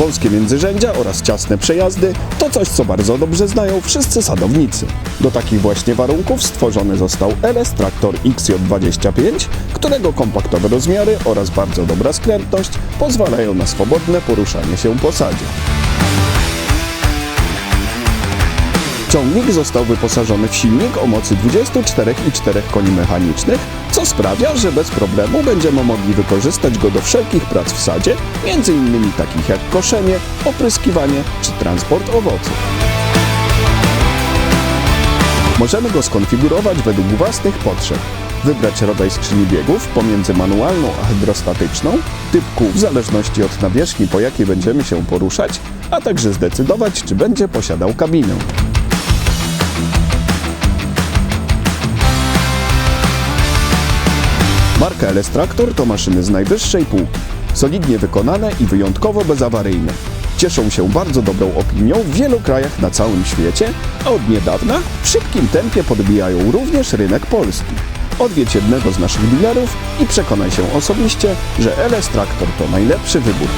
Wąskie międzyrzędzia oraz ciasne przejazdy to coś, co bardzo dobrze znają wszyscy sadownicy. Do takich właśnie warunków stworzony został LS Traktor XJ25, którego kompaktowe rozmiary oraz bardzo dobra skrętność pozwalają na swobodne poruszanie się po sadzie. Ciągnik został wyposażony w silnik o mocy 24,4 koni mechanicznych, co sprawia, że bez problemu będziemy mogli wykorzystać go do wszelkich prac w sadzie, m.in. takich jak koszenie, opryskiwanie czy transport owoców. Możemy go skonfigurować według własnych potrzeb. Wybrać rodzaj skrzyni biegów pomiędzy manualną a hydrostatyczną, typ kół w zależności od nawierzchni po jakiej będziemy się poruszać, a także zdecydować czy będzie posiadał kabinę. Marka LS Traktor to maszyny z najwyższej półki. Solidnie wykonane i wyjątkowo bezawaryjne. Cieszą się bardzo dobrą opinią w wielu krajach na całym świecie, a od niedawna w szybkim tempie podbijają również rynek polski. Odwiedź jednego z naszych dealerów i przekonaj się osobiście, że LS Traktor to najlepszy wybór.